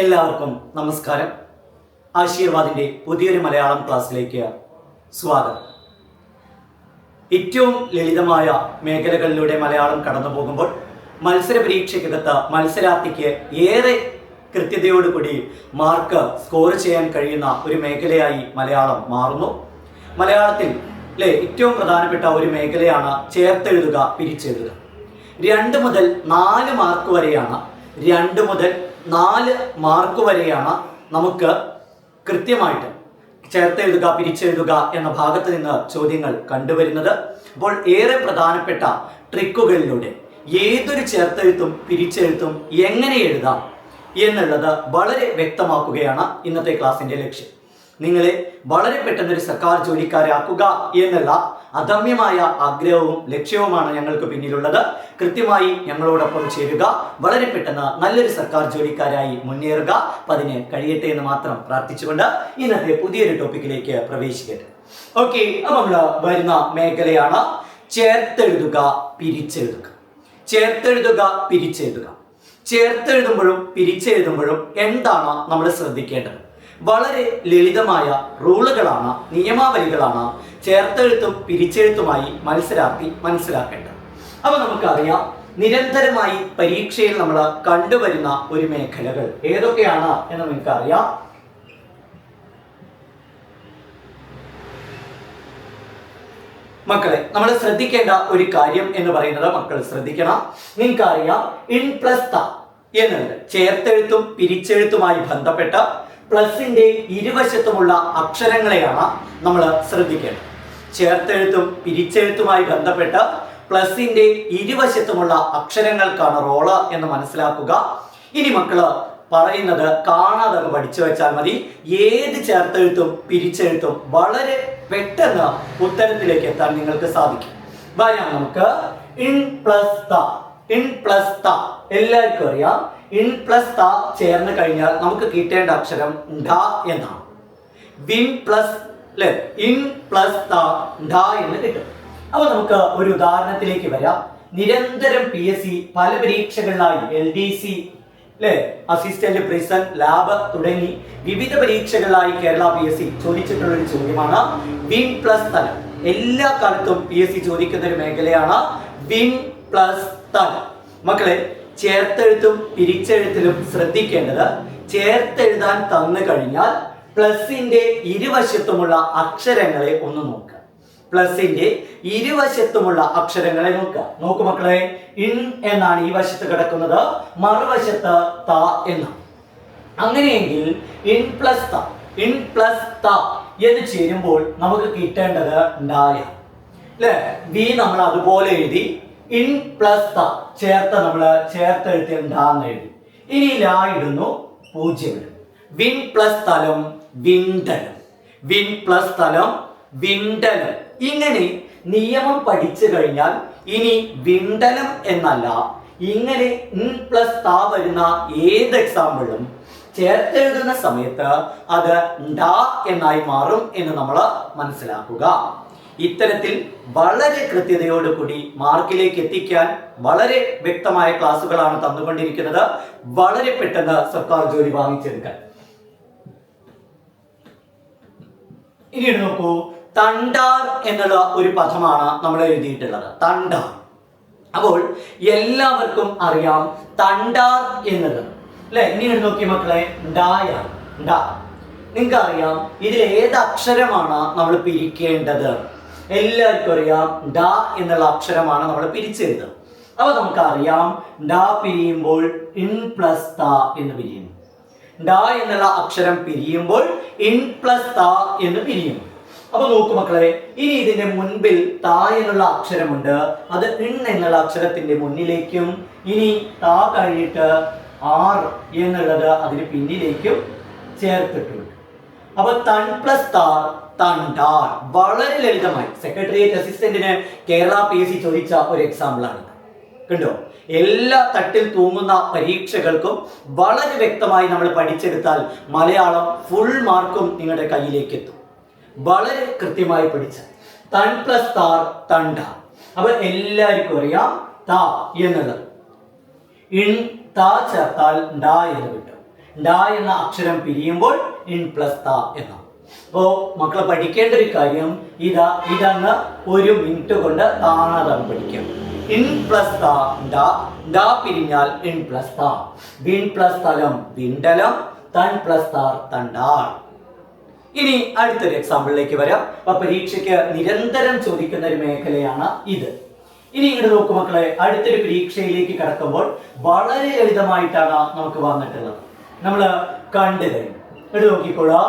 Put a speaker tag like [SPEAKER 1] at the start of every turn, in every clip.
[SPEAKER 1] എല്ലാവർക്കും നമസ്കാരം. ആശീർവാദിന്റെ പുതിയൊരു മലയാളം ക്ലാസ്സിലേക്ക് സ്വാഗതം. ഏറ്റവും ലളിതമായ മേഖലകളിലൂടെ മലയാളം കടന്നു പോകുമ്പോൾ മത്സര പരീക്ഷയ്ക്കകത്ത് മത്സരാർത്ഥിക്ക് ഏറെ കൃത്യതയോടുകൂടി മാർക്ക് സ്കോർ ചെയ്യാൻ കഴിയുന്ന ഒരു മേഖലയായി മലയാളം മാറുന്നു. മലയാളത്തിൽ അല്ലെ ഏറ്റവും പ്രധാനപ്പെട്ട ഒരു മേഖലയാണ് ചേർത്തെഴുതുക പിരിച്ചെഴുതുക. രണ്ട് മുതൽ നാല് മാർക്ക് വരെയാണ് രണ്ട് മുതൽ നാല് മാർക്ക് വരെയാണ് നമുക്ക് കൃത്യമായിട്ട് ചേർത്തെഴുതുക പിരിച്ചെഴുതുക എന്ന ഭാഗത്ത് നിന്ന് ചോദ്യങ്ങൾ കണ്ടുവരുന്നത്. അപ്പോൾ ഏറെ പ്രധാനപ്പെട്ട ട്രിക്കുകളിലൂടെ ഏതൊരു ചേർത്തെഴുത്തും പിരിച്ചെഴുത്തും എങ്ങനെ എഴുതാം എന്നുള്ളത് വളരെ വ്യക്തമാക്കുകയാണ് ഇന്നത്തെ ക്ലാസിന്റെ ലക്ഷ്യം. നിങ്ങളെ വളരെ പെട്ടെന്ന് ഒരു സർക്കാർ ജോലിക്കാരാക്കുക എന്നുള്ള അദമ്യമായ ആഗ്രഹവും ലക്ഷ്യവുമാണ് ഞങ്ങൾക്ക് പിന്നിലുള്ളത്. കൃത്യമായി ഞങ്ങളോടൊപ്പം ചേരുക. വളരെ പെട്ടെന്ന് നല്ലൊരു സർക്കാർ ജോലിക്കാരായി മുന്നേറുക. അപ്പം അതിന് കഴിയട്ടെ എന്ന് മാത്രം പ്രാർത്ഥിച്ചുകൊണ്ട് ഇന്നത്തെ പുതിയൊരു ടോപ്പിക്കിലേക്ക് പ്രവേശിക്കട്ടെ. ഓക്കെ നമ്മൾ വരുന്ന മേഖലയാണ് ചേർത്തെഴുതുക പിരിച്ചെഴുതുക. ചേർത്തെഴുതുക പിരിച്ചെഴുതുക. ചേർത്തെഴുതുമ്പോഴും പിരിച്ചെഴുതുമ്പോഴും എന്താണ് നമ്മൾ ശ്രദ്ധിക്കേണ്ടത്? വളരെ ലളിതമായ റൂളുകളാണ് നിയമാവലികളാണ് ചേർത്തെഴുത്തും പിരിച്ചെഴുത്തുമായി മത്സരാർത്ഥി മനസ്സിലാക്കേണ്ടത്. അപ്പൊ നമുക്കറിയാം നിരന്തരമായി പരീക്ഷയിൽ നമ്മൾ കണ്ടുവരുന്ന ഒരു മേഖലകൾ ഏതൊക്കെയാണ് എന്ന് നിങ്ങൾക്കറിയാം. മക്കളെ നമ്മൾ ശ്രദ്ധിക്കേണ്ട ഒരു കാര്യം എന്ന് പറയുന്നത് മക്കൾ ശ്രദ്ധിക്കണം. നിങ്ങൾക്കറിയാം ഇൻ പ്ലസ് ത എന്നുള്ളത് ചേർത്തെഴുത്തും പിരിച്ചെഴുത്തുമായി ബന്ധപ്പെട്ട പ്ലസിന്റെ ഇരുവശത്തുമുള്ള അക്ഷരങ്ങളെയാണ് നമ്മൾ ശ്രദ്ധിക്കേണ്ടത്. ചേർത്തെഴുത്തും പിരിച്ചെഴുത്തുമായി ബന്ധപ്പെട്ട് പ്ലസിന്റെ ഇരുവശത്തുമുള്ള അക്ഷരങ്ങൾക്കാണ് റോൾ എന്ന് മനസ്സിലാക്കുക. ഇനി മക്കൾ പറയുന്നത് കാണാതെ പഠിച്ചു വെച്ചാൽ മതി. ഏത് ചേർത്തെഴുത്തും പിരിച്ചെഴുത്തും വളരെ പെട്ടെന്ന് ഉത്തരത്തിലേക്ക് എത്താൻ നിങ്ങൾക്ക് സാധിക്കും. വരാം നമുക്ക് ഇൻ പ്ലസ് ത ഇൻ പ്ലസ് ത. എല്ലാവർക്കും അറിയാം. ഇൻ പ്ലസ് ത ചേർന്ന് കഴിഞ്ഞാൽ നമുക്ക് കിട്ടേണ്ട അക്ഷരം ഡ എന്നാണ്. വിൻ പ്ലസ് അല്ലെ ഇൻ പ്ലസ് ത ഡ എന്ന് കിട്ടും. അപ്പൊ നമുക്ക് ഒരു ഉദാഹരണത്തിലേക്ക് വരാം. നിരന്തരം പി എസ് സി പല പരീക്ഷകളിലായി എൽ ഡി സി അല്ലെ അസിസ്റ്റന്റ് പ്രിസൺ ലാബ് തുടങ്ങി വിവിധ പരീക്ഷകളിലായി കേരള പി എസ് സി ചോദിച്ചിട്ടുള്ള ഒരു ചോദ്യമാണ്. വിൻ പ്ലസ് തലം. എല്ലാ കാലത്തും പി എസ് സി ചോദിക്കുന്ന ഒരു മേഖലയാണ് വിൻ പ്ലസ് തലം. മക്കളെ ചേർത്തെഴുത്തും പിരിച്ചെഴുത്തിലും ശ്രദ്ധിക്കേണ്ടത് ചേർത്തെഴുതാൻ തന്നു കഴിഞ്ഞാൽ പ്ലസിന്റെ ഇരുവശത്തുമുള്ള അക്ഷരങ്ങളെ ഒന്ന് നോക്കുക. പ്ലസിന്റെ ഇരുവശത്തുമുള്ള അക്ഷരങ്ങളെ നോക്കുക. നോക്കു മക്കളെ ഇൻ എന്നാണ് ഈ വശത്ത് കിടക്കുന്നത് മറുവശത്ത് ത എന്നാണ്. അങ്ങനെയെങ്കിൽ ഇൻ പ്ലസ് ത ഇൻ പ്ലസ് ത എന്ന് ചേരുമ്പോൾ നമുക്ക് കിട്ടേണ്ടത് ഡായ അല്ലേ വി നമ്മൾ അതുപോലെ എഴുതി ഇൻ പ്ലസ് ത ചേർത്ത് നമ്മൾ ചേർത്ത് എഴുതിയ ഡാന്ന് എഴുതി. ഇനി ലാ ഇടുന്നു പൂജ്യം ഇടും വിൻ പ്ലസ് തലം വിണ്ടലം വിൻ പ്ലസ് തലം വിണ്ടലം ഇങ്ങനെ നിയമം പഠിച്ചു കഴിഞ്ഞാൽ ഇനി വിണ്ടലം എന്നല്ല ഇങ്ങനെ ഇൻ പ്ലസ് ത വരുന്ന ഏത് എക്സാമ്പിളും ചേർത്തെഴുതുന്ന സമയത്ത് അത് ഡാ എന്നായി മാറും എന്ന് നമ്മൾ മനസ്സിലാക്കുക. ഇത്തരത്തിൽ വളരെ കൃത്യതയോടുകൂടി മാർക്കിലേക്ക് എത്തിക്കാൻ വളരെ വ്യക്തമായ ക്ലാസ്സുകളാണ് തന്നുകൊണ്ടിരിക്കുന്നത്. വളരെ പെട്ടെന്ന് സർക്കാർ ജോലി വാങ്ങിച്ചെടുക്കാൻ. ഇനി നോക്കൂ. തണ്ടാർ എന്നുള്ള ഒരു പദമാണ് നമ്മൾ എഴുതിയിട്ടുള്ളത്. തണ്ടാർ. അപ്പോൾ എല്ലാവർക്കും അറിയാം തണ്ടാർ എന്നത്. അല്ലെ? ഇനി നോക്കി മക്കളെ. ഡായാണ് ഡാ. നിങ്ങൾക്ക് അറിയാം ഇതിൽ ഏത് അക്ഷരമാണ് നമ്മൾ പിരിക്കേണ്ടത്? എല്ലാവർക്കും അറിയാം. ഡ എന്നുള്ള അക്ഷരമാണ് നമ്മൾ പിരിച്ചെഴുതുക. അപ്പൊ നമുക്കറിയാം. ഡ പിരിയുമ്പോൾ ഇൻ പ്ലസ് ത എന്ന് പിരിയും. ഡ എന്നുള്ള അക്ഷരം പിരിയുമ്പോൾ ഇൻ പ്ലസ് ത എന്ന് പിരിയും. അപ്പൊ നോക്കൂ മക്കളെ ഇനി ഇതിന്റെ മുൻപിൽ ത എന്നുള്ള അക്ഷരമുണ്ട്. അത് ഇൺ എന്നുള്ള അക്ഷരത്തിന്റെ മുന്നിലേക്കും ഇനി ത കഴിഞ്ഞിട്ട് ആർ എന്നുള്ളത് അതിന് പിന്നിലേക്കും ചേർത്തിട്ടുണ്ട്. അപ്പൊ തൺ പ്ലസ് താർ തണ്ടാർ വളരെ ലളിതമായി. സെക്രട്ടേറിയറ്റ് അസിസ്റ്റന്റിന് കേരള പി എസ് സി ചോദിച്ച ഒരു എക്സാമ്പിൾ ആണ് കണ്ടോ? എല്ലാ തട്ടിൽ തൂങ്ങുന്ന പരീക്ഷകൾക്കും വളരെ വ്യക്തമായി നമ്മൾ പഠിച്ചെടുത്താൽ മലയാളം ഫുൾ മാർക്കും നിങ്ങളുടെ കയ്യിലേക്ക് എത്തും വളരെ കൃത്യമായി പഠിച്ച. തൺ പ്ലസ് താർ തണ്ട അപ്പൊ എല്ലാവർക്കും അറിയാം താ എന്നുള്ളത്. ഇൺ താ ചേർത്താൽ ഡ എന്ന് കിട്ടും. ഡ എന്ന അക്ഷരം പിരിയുമ്പോൾ ഇൺ പ്ലസ് ത എന്നാണ് അപ്പോ മക്കളെ പഠിക്കേണ്ട ഒരു കാര്യം ഇതാ ഇതങ്ങ് ഒരു മിനിറ്റ് കൊണ്ട് താണതാണ് പഠിക്കാം ഇൻ പ്ലസ് പിരിഞ്ഞാൽ ഇൻ പ്ലസ് പ്ലസ് തലം വിണ്ടലം തൻ പ്ലസ് താർ തണ്ടാൾ. ഇനി അടുത്തൊരു എക്സാമ്പിളിലേക്ക് വരാം. അപ്പൊ പരീക്ഷയ്ക്ക് നിരന്തരം ചോദിക്കുന്ന ഒരു മേഖലയാണ് ഇത്. ഇനി ഇങ്ങോട്ട് നോക്കു മക്കളെ അടുത്തൊരു പരീക്ഷയിലേക്ക് കടക്കുമ്പോൾ വളരെ ലളിതമായിട്ടാണ് നമുക്ക് വന്നിട്ടുള്ളത്. നമ്മൾ കണ്ടു കഴിഞ്ഞു ഇവിടെ നോക്കിക്കോളൂ.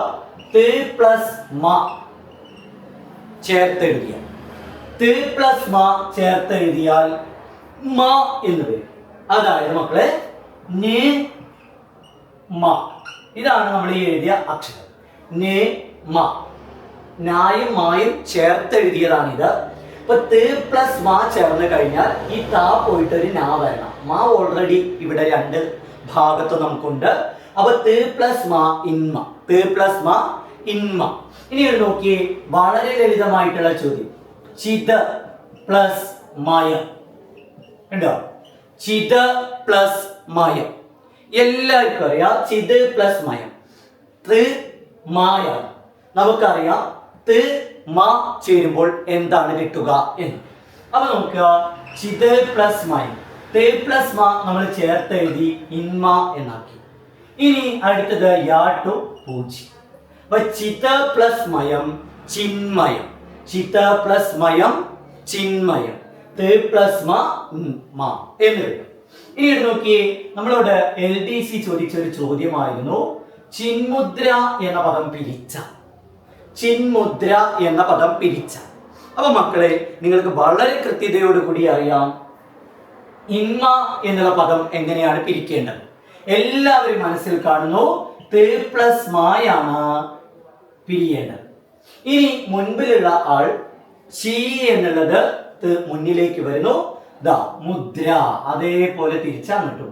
[SPEAKER 1] പ്ലസ് മ ചേർത്തെഴുതിയ ത് പ്ലസ് മ ചേർത്തെഴുതിയാൽ മ എന്ന് വരും. അതായത് മക്കളെ മ. ഇതാണ് നമ്മൾ ഈ എഴുതിയ അക്ഷരം. മ. നായും മായും ചേർത്തെഴുതിയതാണിത്. ഇപ്പൊ തേ പ്ലസ് മാ ചേർന്ന് കഴിഞ്ഞാൽ ഈ താ പോയിട്ട് ഒരു നാ വരണം. മാ ഓൾറെഡി ഇവിടെ രണ്ട് ഭാഗത്ത് നമുക്കുണ്ട്. അപ്പൊ തേ പ്ലസ് മാ ഇൻമ തേ പ്ലസ് മാ ഇൻമ ഇനി ഇത് നോക്കിയേ വളരെ ലളിതമായിട്ടുള്ള ചോദ്യം. ചിത പ്ലസ് മയം. ഉണ്ടോ? ചിത പ്ലസ് മയം. എല്ലാവർക്കും അറിയാം ചിത് പ്ലസ് മയം. ത് മായ നമുക്കറിയാം ത് മ ചേരുമ്പോൾ എന്താണ് കിട്ടുക എന്ന്. അപ്പൊ നമുക്ക് ചിത് പ്ലസ് മയം. ത് പ്ലസ് മ നമ്മൾ ചേർത്ത് എഴുതി ഇൻമ എന്നാക്കി. ഇനി അടുത്തത് യാ ടു പൂജ്യം. അപ്പൊ ചിത പ്ലസ് മയം ചിന്മയം. ചിത പ്ലസ് മയം ചിന്മയം. ത് പ്ലസ് മ എന്ന് കിട്ടും ഇനി നോക്കിയേ നമ്മളോട് എൽ ഡി സി ചോദിച്ച ഒരു ചോദ്യമായിരുന്നു. ചിന്മുദ്ര എന്ന പദം പിരിച്ച. ചിന്മുദ്ര എന്ന പദം പിരിച്ച. അപ്പൊ മക്കളെ നിങ്ങൾക്ക് വളരെ കൃത്യതയോടുകൂടി അറിയാം. ഇമ്മ എന്നുള്ള പദം എങ്ങനെയാണ് പിരിക്കേണ്ടത്? എല്ലാവരും മനസ്സിൽ കാണുന്നു തേ പ്ലസ് മായാണ് പിരിയേണ്ടത്. ഇനി മുൻപിലുള്ള ആൾ ശീ എന്നുള്ളത് മുന്നിലേക്ക് വരുന്നു. ദാ മുദ്ര അതേപോലെ തിരിച്ചങ്ങോട്ടും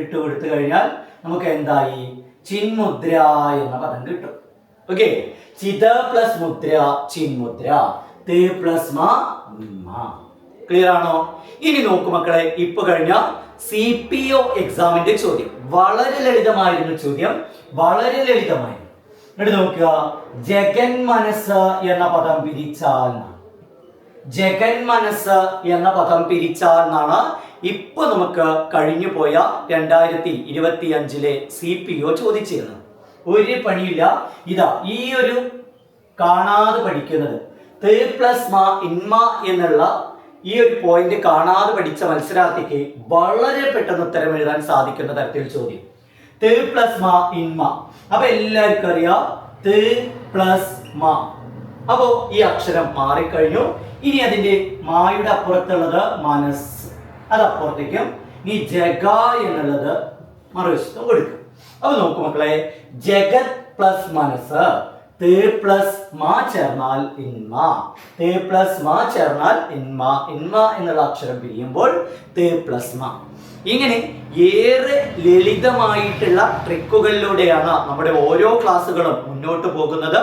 [SPEAKER 1] ഇട്ടു കൊടുത്തു കഴിഞ്ഞാൽ നമുക്ക് എന്തായി? ചിന്മുദ്ര എന്ന പദം കിട്ടും. ഓക്കെ ചിത പ്ലസ് മുദ്ര ചിന്മുദ്ര. തേ പ്ലസ് ക്ലിയർ ആണോ? ഇനി നോക്കു മക്കളെ ഇപ്പൊ കഴിഞ്ഞ സി പി ഒ എക്സാമിന്റെ ചോദ്യം. വളരെ ലളിതമായിരുന്നു ചോദ്യം വളരെ ലളിതമായിരുന്നു. എന്നിട്ട് നോക്കുക. ജഗൻ മനസ്സ് എന്ന പദം പിരിച്ചാൽ ജഗൻ മനസ്സ് എന്ന പദം പിരിച്ചാൽ എന്നാണ് ഇപ്പൊ നമുക്ക് കഴിഞ്ഞു പോയ രണ്ടായിരത്തി ഇരുപത്തി അഞ്ചിലെ സി പി ഒ ചോദിച്ചിരുന്നത്. ഒരു പണിയില്ല. ഇതാ ഈ ഒരു കാണാതെ പഠിക്കുന്നത്. തേ പ്ലസ് മാ ഇൻമ എന്നുള്ള ഈ ഒരു പോയിന്റ് കാണാതെ പഠിച്ച മത്സരാർത്ഥിക്ക് വളരെ പെട്ടെന്ന് ഉത്തരം എഴുതാൻ സാധിക്കുന്ന തരത്തിൽ ചോദ്യം. ത് പ്ലസ് മാ ഇൻമ അപ്പൊ എല്ലാവർക്കും അറിയാം പ്ലസ് മാ. അപ്പോ ഈ അക്ഷരം മാറിക്കഴിഞ്ഞു. ഇനി അതിന്റെ മായുടെ അപ്പുറത്തുള്ളത് മനസ്. അത് അപ്പുറത്തേക്കും ഈ ജഗ എന്നുള്ളത് മറുവശത്തും കൊടുക്കും. അപ്പൊ നോക്കൂ മക്കളെ ജഗത് പ്ലസ് മനസ്സ് ത് പ്ലസ് മാ ചേർന്നാൽ ഇൻമ പ്ലസ് മാ ചേർന്നാൽ ഇൻമ ഇൻമ എന്നുള്ള അക്ഷരം പിരിയുമ്പോൾ പ്ലസ് മാ. ഇങ്ങനെ ഏറെ ലളിതമായിട്ടുള്ള ട്രിക്കുകളിലൂടെയാണ് നമ്മുടെ ഓരോ ക്ലാസ്സുകളും മുന്നോട്ട് പോകുന്നത്.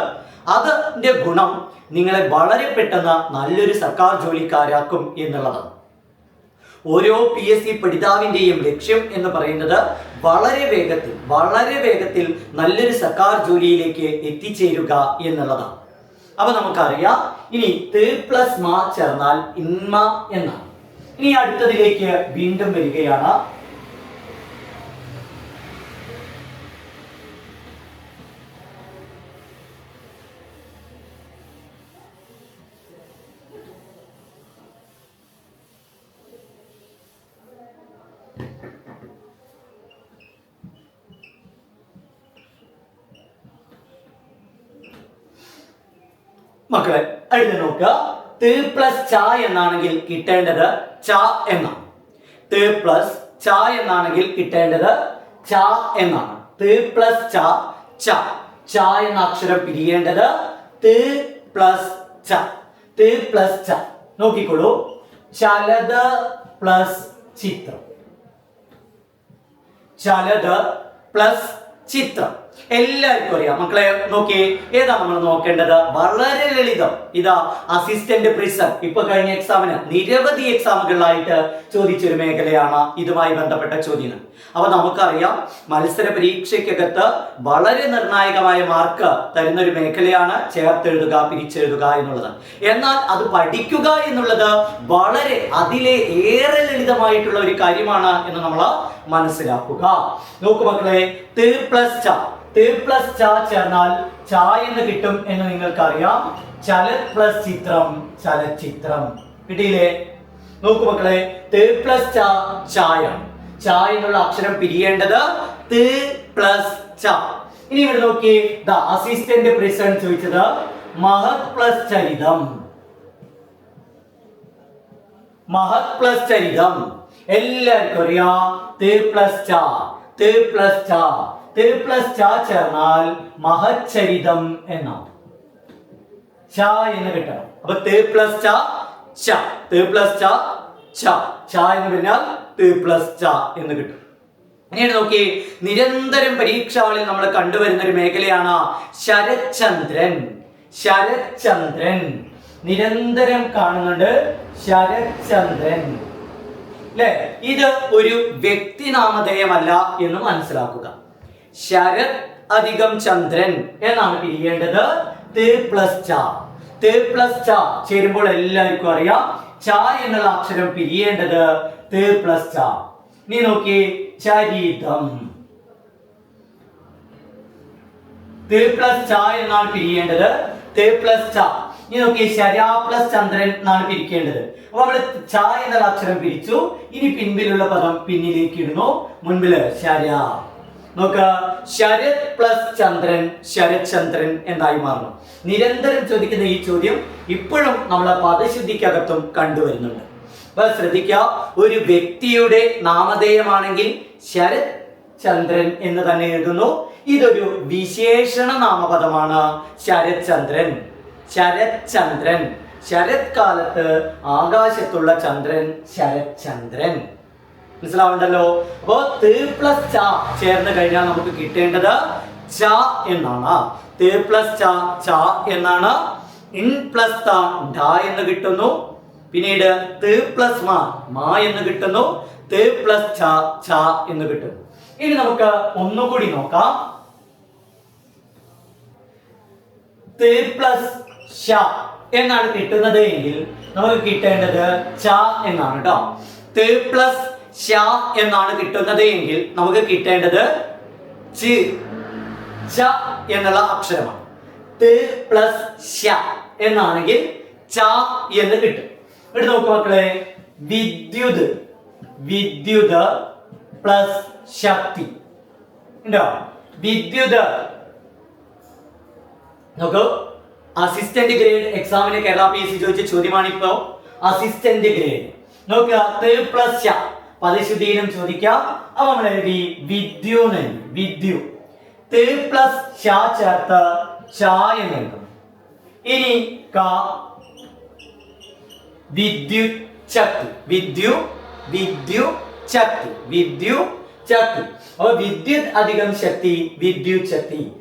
[SPEAKER 1] അതിന്റെ ഗുണം നിങ്ങളെ വളരെ പെട്ടെന്ന് നല്ലൊരു സർക്കാർ ജോലിക്കാരാക്കും എന്നുള്ളതാണ് ഓരോ പി എസ് സി പഠിതാവിന്റെയും ലക്ഷ്യം എന്ന് പറയുന്നത് വളരെ വേഗത്തിൽ വളരെ വേഗത്തിൽ നല്ലൊരു സർക്കാർ ജോലിയിലേക്ക് എത്തിച്ചേരുക എന്നുള്ളതാണ്. അപ്പൊ നമുക്കറിയാം ഇനി തേ പ്ലസ് മാ ചേർന്നാൽ ഇൻമ എന്നാണ്. ഇനി അടുത്തതിലേക്ക് വീണ്ടും വരികയാണ്. മക്കളെ അടുത്ത നോക്കുക. ത് പ്ലസ് ച എന്നാണെങ്കിൽ കിട്ടേണ്ടത് ച എന്നാണ്. ത് പ്ലസ് ച എന്നാണെങ്കിൽ കിട്ടേണ്ടത് ച എന്നാണ്. ത് പ്ലസ് ച ച. ച എന്ന അക്ഷരം പിരിയേണ്ടത് ത് പ്ലസ് ച. ത് പ്ലസ് ച. നോക്കിക്കോളൂ. ചലത് പ്ലസ് ചിത്രം. ചലത് പ്ലസ് ചിത്രം. എല്ലാവർക്കും അറിയാം. മക്കളെ നോക്കി ഏതാ നമ്മൾ നോക്കേണ്ടത്? വളരെ ലളിതം. ഇതാ അസിസ്റ്റന്റ് പ്രിസൺ ഇപ്പൊ കഴിഞ്ഞ എക്സാമിന് നിരവധി എക്സാമുകളിലായിട്ട് ചോദിച്ചൊരു മേഖലയാണ് ഇതുമായി ബന്ധപ്പെട്ട ചോദ്യങ്ങൾ. അപ്പൊ നമുക്കറിയാം മത്സര പരീക്ഷയ്ക്കകത്ത് വളരെ നിർണായകമായ മാർക്ക് തരുന്ന ഒരു മേഖലയാണ് ചേർത്തെഴുതുക പിരിച്ചെഴുതുക എന്നുള്ളത്. എന്നാൽ അത് പഠിക്കുക എന്നുള്ളത് വളരെ അതിലെ ഏറെ ലളിതമായിട്ടുള്ള ഒരു കാര്യമാണ് എന്ന് നമ്മൾ മനസ്സിലാക്കുക. നോക്കു മക്കളെ ത് പ്ലസ് ച. ത് പ്ലസ് ച ചേർന്നാൽ ച എന്ന് കിട്ടും എന്ന് നിങ്ങൾക്കറിയാം. ചല പ്ലസ് ചിത്രം ചലച്ചിത്രം. കിട്ടിയില്ലേ? നോക്കു മക്കളെ ത് പ്ലസ് ച ചായ. ച എന്നുള്ള അക്ഷരം പിരിയേണ്ടത് ത് പ്ലസ് ച. ഇനി ഇവിടെ നോക്കി ദ അസിസ്റ്റന്റ് പ്രസിഡന്റ് ചോദിച്ചത് മഹത് പ്ലസ് ചരിതം. മഹത് പ്ലസ് ചരിതം. എല്ലാവർക്കും അറിയാം ത് പ്ലസ് ച ത് പ്ലസ് ച. ത് പ്ലസ് ച ചേർന്നാൽ മഹച്ചരിതം എന്നാണ് ച എന്ന് കിട്ടണം. അപ്പൊ തേ പ്ലസ് ച ച. തേ പ്ലസ് ച ച. ച എന്ന് പറഞ്ഞാൽ തേ പ്ലസ് ച എന്ന് കിട്ടും. ഇനിയാണ് നോക്കി നിരന്തരം പരീക്ഷകളിൽ നമ്മൾ കണ്ടുവരുന്ന ഒരു മേഖലയാണ് ശരചന്ദ്രൻ ശരചന്ദ്രൻ നിരന്തരം കാണുന്നുണ്ട് ശരചന്ദ്രൻ അല്ലെ ഇത് ഒരു വ്യക്തിനാമധേയമല്ല എന്ന് മനസ്സിലാക്കുക. ശരത് അധികം ചന്ദ്രൻ എന്നാണ് പിരിയേണ്ടത്. ത് പ്ലസ് ച. പ്ലസ് ച ചേരുമ്പോൾ എല്ലാവർക്കും അറിയാം. ച എന്നുള്ള അക്ഷരം പിരിയേണ്ടത് ത് പ്ലസ് ച. നീ നോക്കി ചരിതം. ത് പ്ലസ് ച എന്നാണ് പിരിയേണ്ടത്. ത് പ്ലസ് ച. നീ നോക്കി ശരാ പ്ലസ് ചന്ദ്രൻ എന്നാണ് പിരിക്കേണ്ടത്. അപ്പൊ അവിടെ ച എന്നുള്ള അക്ഷരം പിരിച്ചു. ഇനി പിൻപിലുള്ള പദം പിന്നിലേക്ക് ഇടുന്നു. മുൻപിൽ ശരാ. നോക്ക. ശരത് പ്ലസ് ചന്ദ്രൻ ശരത് ചന്ദ്രൻ എന്നായി മാറുന്നു? നിരന്തരം ചോദിക്കുന്ന ഈ ചോദ്യം ഇപ്പോഴും നമ്മളെ പദശുദ്ധിക്കകത്തും കണ്ടുവരുന്നുണ്ട്. അപ്പൊ ശ്രദ്ധിക്കുക ഒരു വ്യക്തിയുടെ നാമധേയമാണെങ്കിൽ ശരത് ചന്ദ്രൻ എന്ന് തന്നെ എഴുതുന്നു. ഇതൊരു വിശേഷണ നാമപദമാണ് ശരത് ചന്ദ്രൻ. ശരത് ചന്ദ്രൻ. ശരത് കാലത്ത് ആകാശത്തുള്ള ചന്ദ്രൻ ശരത് ചന്ദ്രൻ. മനസ്സിലാവുണ്ടല്ലോ അപ്പോ തേ പ്ലസ് ച ചേർന്ന് കഴിഞ്ഞാൽ നമുക്ക് കിട്ടേണ്ടത് ച എന്നാണ്. തേ പ്ലസ് ച ച എന്നാണ്. ഇൻ പ്ലസ് ത ഡ എന്ന് കിട്ടുന്നു. പിന്നീട് തേ പ്ലസ് മ മാ എന്ന് കിട്ടുന്നു. തേ പ്ലസ് ച ച എന്ന് കിട്ടുന്നു. ഇനി നമുക്ക് ഒന്നുകൂടി നോക്കാം. തേ പ്ലസ് ഷ എന്നാണ് കിട്ടുന്നത് എങ്കിൽ നമുക്ക് കിട്ടേണ്ടത് ച എന്നാണ് കേട്ടോ തേ പ്ലസ് എന്നാണ് കിട്ടുന്നത് എങ്കിൽ നമുക്ക് കിട്ടേണ്ടത് ച്. എന്നുള്ള അക്ഷരമാണ്. ത് പ്ലസ് ഷ എന്നാണെങ്കിൽ ച എന്ന് കിട്ടും. ഇവിടെ നോക്കൂ മക്കളെ. വിദ്യുത്. വിദ്യുത് പ്ലസ് ശക്തി. ഉണ്ടോ? വിദ്യുത്. നോക്കൂ. അസിസ്റ്റന്റ് ഗ്രേഡ് എക്സാമിന് കേരള പി എസ് സി ചോദിച്ച ചോദ്യമാണ് ഇപ്പോ അസിസ്റ്റന്റ് ഗ്രേഡ്. നോക്കുക. ത് പ്ലസ് ശ. പദശുദ്ധീനം ചോദിക്കാം. വിദ്യു വിദ്യു. പ്ലസ് ചേർത്ത് ച എഴുതും ഇനി ക. വിദ്യു ശക്തി വിദ്യു വിദ്യു ശക്തി വിദ്യു ചത്തു വിദ്യുത് അധികം ശക്തി വിദ്യു ശക്തി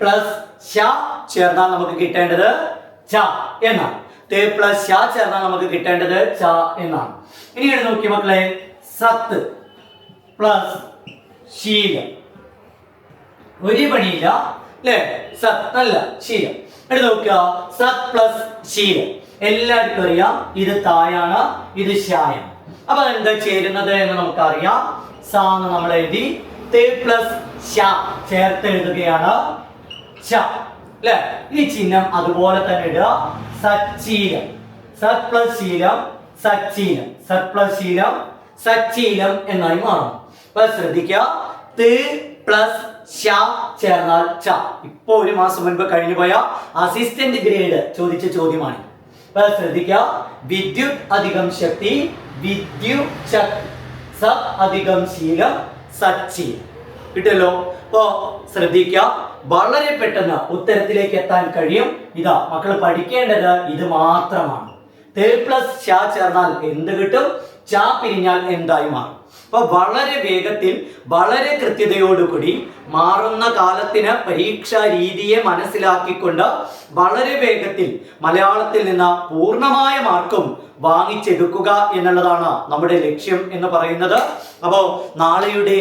[SPEAKER 1] പ്ലസ് ചേർന്നാൽ നമുക്ക് കിട്ടേണ്ടത്. ച എന്നാണ്. പ്ലസ് ചേർന്നാൽ നമുക്ക് കിട്ടേണ്ടത് ച എന്നാണ്. ഇനി ഇവിടെ നോക്കി മക്കളെ സത്ത് പ്ലസ് ശീല. ഒരു പണിയില്ല അല്ലേ? സത്ത് അല്ല ശീല. എടുത്ത് നോക്കുക സത് പ്ലസ് ശീല. എല്ലാവർക്കും അറിയാം ഇത് തായാണ് ഇത് ശായം അപ്പൊ എന്താ ചേരുന്നത് എന്ന് നമുക്കറിയാം. സാന്ന് നമ്മൾ എഴുതി തേ പ്ലസ് ശ ചേർത്ത് എഴുതുകയാണ് ശ. അല്ലെ? ഈ ചിഹ്നം അതുപോലെ തന്നെ ഇടുക. സച്ചീലം സത് പ്ലസ് ശീലം സച്ചീലം സത് പ്ലസ് ശീലം സച്ചീലം എന്നായി മാറും അപ്പൊ ശ്രദ്ധിക്കുക ത് പ്ലസ് ശ ചേർന്നാൽ ച. ഇപ്പോ ഒരു മാസം മുൻപ് കഴിഞ്ഞു പോയ അസിസ്റ്റന്റ് ഗ്രേഡ് ചോദിച്ച ചോദ്യമാണ്. അപ്പൊ ശ്രദ്ധിക്കുക വിദ്യുത് അധികം ശക്തി വിദ്യു ശക്തി സ അധികം ശീലം സച്ചീലം കിട്ടല്ലോ അപ്പോ ശ്രദ്ധിക്കുക വളരെ പെട്ടെന്ന് ഉത്തരത്തിലേക്ക് എത്താൻ കഴിയും. ഇതാ മക്കൾ പഠിക്കേണ്ടത് ഇത് മാത്രമാണ്. തേ പ്ലസ് ചേർന്നാൽ എന്ത് കിട്ടും? ചാ പിരിഞ്ഞാൽ എന്തായി മാറും? അപ്പൊ വളരെ വേഗത്തിൽ വളരെ കൃത്യതയോടുകൂടി മാറുന്ന കാലത്തിന് പരീക്ഷാ രീതിയെ മനസ്സിലാക്കിക്കൊണ്ട് വളരെ വേഗത്തിൽ മലയാളത്തിൽ നിന്ന് പൂർണമായ മാർക്കും വാങ്ങിച്ചെടുക്കുക എന്നുള്ളതാണ് നമ്മുടെ ലക്ഷ്യം എന്ന് പറയുന്നത്. അപ്പോൾ നാളെയുടെ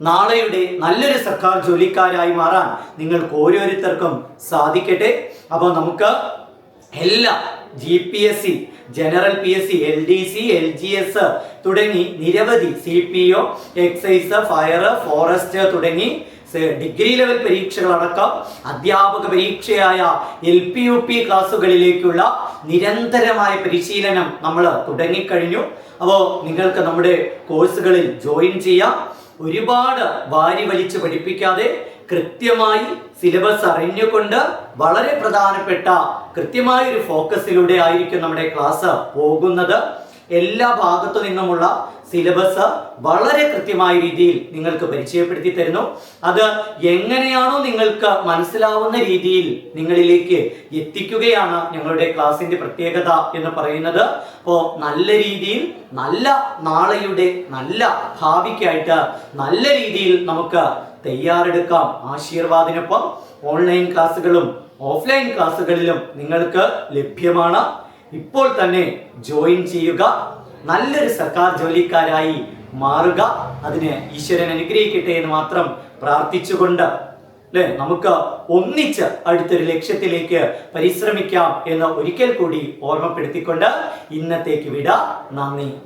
[SPEAKER 1] നാളെയുടെ നല്ലൊരു സർക്കാർ ജോലിക്കാരായി മാറാൻ നിങ്ങൾക്ക് ഓരോരുത്തർക്കും സാധിക്കട്ടെ. അപ്പോൾ നമുക്ക് എല്ലാ G P S C general P S C L D C L G S തുടങ്ങി നിരവധി C P O excise fire forest തുടങ്ങി ഡിഗ്രി ലെവൽ പരീക്ഷകളടക്കം അധ്യാപക പരീക്ഷയായ എൽ പി യു പി ക്ലാസ്സുകളിലേക്കുള്ള നിരന്തരമായ പരിശീലനം നമ്മൾ തുടങ്ങിക്കഴിഞ്ഞു. അപ്പോൾ നിങ്ങൾക്ക് നമ്മുടെ കോഴ്സുകളിൽ ജോയിൻ ചെയ്യാം. ഒരുപാട് വാരി വലിച്ച് പഠിപ്പിക്കാതെ കൃത്യമായി സിലബസ് അറിഞ്ഞുകൊണ്ട് വളരെ പ്രധാനപ്പെട്ട കൃത്യമായ ഒരു ഫോക്കസിലൂടെ ആയിരിക്കും നമ്മുടെ ക്ലാസ് പോകുന്നത്. എല്ലാ ഭാഗത്തു നിന്നുമുള്ള സിലബസ് വളരെ കൃത്യമായ രീതിയിൽ നിങ്ങൾക്ക് പരിചയപ്പെടുത്തി തരുന്നു. അത് എങ്ങനെയാണോ നിങ്ങൾക്ക് മനസ്സിലാവുന്ന രീതിയിൽ നിങ്ങളിലേക്ക് എത്തിക്കുകയാണ് ഞങ്ങളുടെ ക്ലാസിന്റെ പ്രത്യേകത എന്ന് പറയുന്നത്. അപ്പോൾ നല്ല രീതിയിൽ നല്ല നാളെയുടെ നല്ല ഭാവിക്കായിട്ട് നല്ല രീതിയിൽ നമുക്ക് തയ്യാറെടുക്കാം ആശീർവാദിനൊപ്പം. ഓൺലൈൻ ക്ലാസ്സുകളും ഓഫ്ലൈൻ ക്ലാസ്സുകളിലും നിങ്ങൾക്ക് ലഭ്യമാണ്. ഇപ്പോൾ തന്നെ ജോയിൻ ചെയ്യുക നല്ലൊരു സർക്കാർ ജോലിക്കാരായി മാറുക അതിന് ഈശ്വരൻ അനുഗ്രഹിക്കട്ടെ എന്ന് മാത്രം പ്രാർത്ഥിച്ചുകൊണ്ട് അല്ലെ നമുക്ക് ഒന്നിച്ച് അടുത്തൊരു ലക്ഷ്യത്തിലേക്ക് പരിശ്രമിക്കാം എന്ന് ഒരിക്കൽ കൂടി ഓർമ്മപ്പെടുത്തിക്കൊണ്ട് ഇന്നത്തേക്ക് വിട. നന്ദി.